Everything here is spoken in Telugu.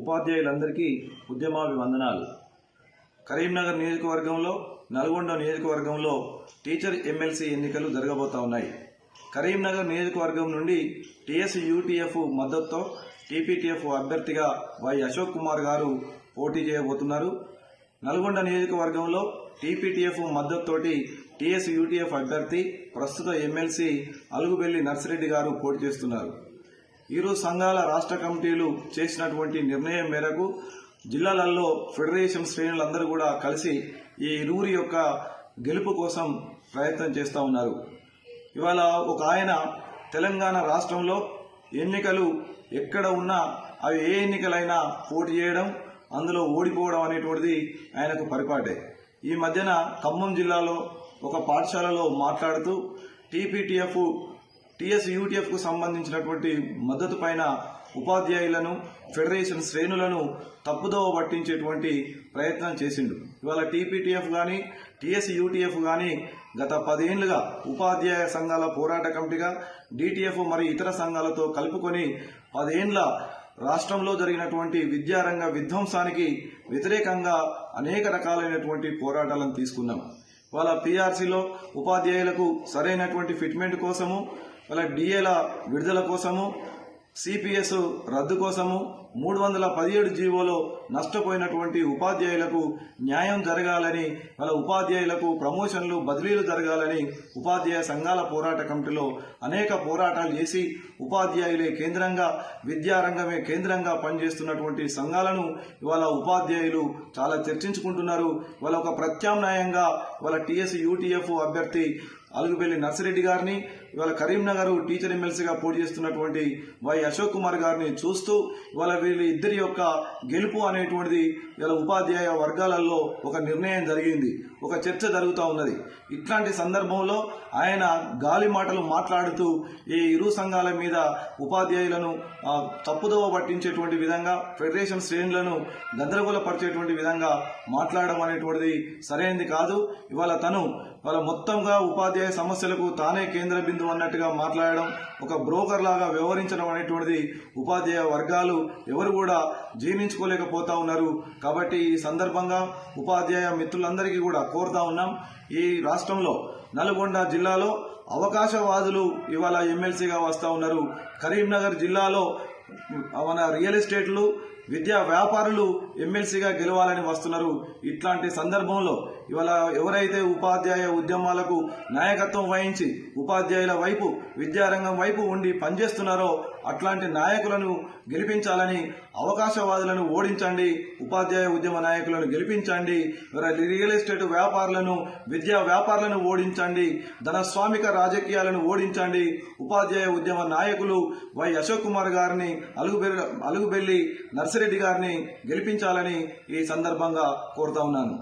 ఉపాధ్యాయులందరికీ ఉద్యమాభివందనాలు. కరీంనగర్ నియోజకవర్గంలో నల్గొండ నియోజకవర్గంలో టీచర్ ఎమ్మెల్సీ ఎన్నికలు జరగబోతా ఉన్నాయి. కరీంనగర్ నియోజకవర్గం నుండి టీఎస్ యూటీఎఫ్ మద్దతుతో టీపీటీఎఫ్ అభ్యర్థిగా వై అశోక్ కుమార్ గారు పోటీ చేయబోతున్నారు. నల్గొండ నియోజకవర్గంలో టీపీటీఎఫ్ మద్దతుతోటి టీఎస్ యూటీఎఫ్ అభ్యర్థి ప్రస్తుత ఎమ్మెల్సీ అలుగుబెల్లి నర్సిరెడ్డి గారు పోటీ చేస్తున్నారు. ఇరు సంఘాల రాష్ట్ర కమిటీలు చేసినటువంటి నిర్ణయం మేరకు జిల్లాలలో ఫెడరేషన్ శ్రేణులందరూ కూడా కలిసి ఈ ఇరువురి యొక్క గెలుపు కోసం ప్రయత్నం చేస్తూ ఉన్నారు. ఇవాళ ఒక ఆయన తెలంగాణ రాష్ట్రంలో ఎన్నికలు ఎక్కడ ఉన్నా అవి ఏ ఎన్నికలైనా పోటీ చేయడం అందులో ఓడిపోవడం అనేటువంటిది ఆయనకు పరిపాటే. ఈ మధ్యన ఖమ్మం జిల్లాలో ఒక పాఠశాలలో మాట్లాడుతూ టీపీటీఎఫ్ టిఎస్ యూటీఎఫ్కు సంబంధించినటువంటి మద్దతు పైన ఉపాధ్యాయులను ఫెడరేషన్ శ్రేణులను తప్పుదోవ పట్టించేటువంటి ప్రయత్నం చేసిండు. ఇవాళ టీపీటీఎఫ్ కానీ టిఎస్ యూటీఎఫ్ కానీ గత పదేళ్ళుగా ఉపాధ్యాయ సంఘాల పోరాట కమిటీగా డిటిఎఫ్ మరియు ఇతర సంఘాలతో కలుపుకొని పదేండ్ల రాష్ట్రంలో జరిగినటువంటి విద్యారంగ విధ్వంసానికి వ్యతిరేకంగా అనేక రకాలైనటువంటి పోరాటాలను తీసుకున్నాం. వాళ్ళ పీఆర్సీలో ఉపాధ్యాయులకు సరైనటువంటి ఫిట్మెంట్ కోసము వాళ్ళ డిఏల విడుదల కోసము సిపిఎస్ రద్దు కోసము మూడు వందల పదిహేడు జీవోలో నష్టపోయినటువంటి ఉపాధ్యాయులకు న్యాయం జరగాలని వాళ్ళ ఉపాధ్యాయులకు ప్రమోషన్లు బదిలీలు జరగాలని ఉపాధ్యాయ సంఘాల పోరాట కమిటీలో అనేక పోరాటాలు చేసి ఉపాధ్యాయులే కేంద్రంగా విద్యారంగమే కేంద్రంగా పనిచేస్తున్నటువంటి సంఘాలను ఇవాళ ఉపాధ్యాయులు చాలా చర్చించుకుంటున్నారు. వాళ్ళ ఒక ప్రత్యామ్నాయంగా వాళ్ళ టీఎస్ యూటీఎఫ్ అభ్యర్థి అలుగుబెల్లి నర్సిరెడ్డి గారిని ఇవాళ కరీంనగర్ టీచర్ ఎమ్మెల్సీగా పోటీ చేస్తున్నటువంటి వై అశోక్ కుమార్ గారిని చూస్తూ ఇవాళ వీళ్ళ ఇద్దరి యొక్క గెలుపు అనేటువంటిది ఇవాళ ఉపాధ్యాయ వర్గాలలో ఒక నిర్ణయం జరిగింది ఒక చర్చ జరుగుతూ ఉన్నది. ఇట్లాంటి సందర్భంలో ఆయన గాలి మాటలు మాట్లాడుతూ ఈ ఇరు సంఘాల మీద ఉపాధ్యాయులను తప్పుదోవ పట్టించేటువంటి విధంగా ఫెడరేషన్ శ్రేణులను గందరగోళపరిచేటువంటి విధంగా మాట్లాడడం అనేటువంటిది సరైనది కాదు. ఇవాళ తను వాళ్ళ మొత్తంగా ఉపాధ్యాయ సమస్యలకు తానే కేంద్ర బిందువు అన్నట్టుగా మాట్లాడడం ఒక బ్రోకర్ లాగా వ్యవహరించడం అనేటువంటిది ఉపాధ్యాయ వర్గాలు ఎవరు కూడా జీర్ణించుకోలేకపోతా ఉన్నారు. కాబట్టి ఈ సందర్భంగా ఉపాధ్యాయ మిత్రులందరికీ కూడా కోరుతా ఉన్నాం ఈ రాష్ట్రంలో నల్గొండ జిల్లాలో అవకాశవాదులు ఇవాళ ఎమ్మెల్సీగా వస్తూ ఉన్నారు. కరీంనగర్ జిల్లాలో మన రియల్ ఎస్టేట్లు విద్యా వ్యాపారులు ఎమ్మెల్సీగా గెలవాలని వస్తున్నారు. ఇట్లాంటి సందర్భంలో ఇవాళ ఎవరైతే ఉపాధ్యాయ ఉద్యమాలకు నాయకత్వం వహించి ఉపాధ్యాయుల వైపు విద్యారంగం వైపు ఉండి పనిచేస్తున్నారో అట్లాంటి నాయకులను గెలిపించాలని అవకాశవాదులను ఓడించండి ఉపాధ్యాయ ఉద్యమ నాయకులను గెలిపించండి రియల్ ఎస్టేట్ వ్యాపారులను విద్యా వ్యాపారులను ఓడించండి ధనస్వామిక రాజకీయాలను ఓడించండి ఉపాధ్యాయ ఉద్యమ నాయకులు వై అశోక్ కుమార్ గారిని అలుగుబెల్లి అలుగుబెల్లి నర్సిరెడ్డి గారిని గెలిపించాలని ఈ సందర్భంగా కోరుతా ఉన్నాను.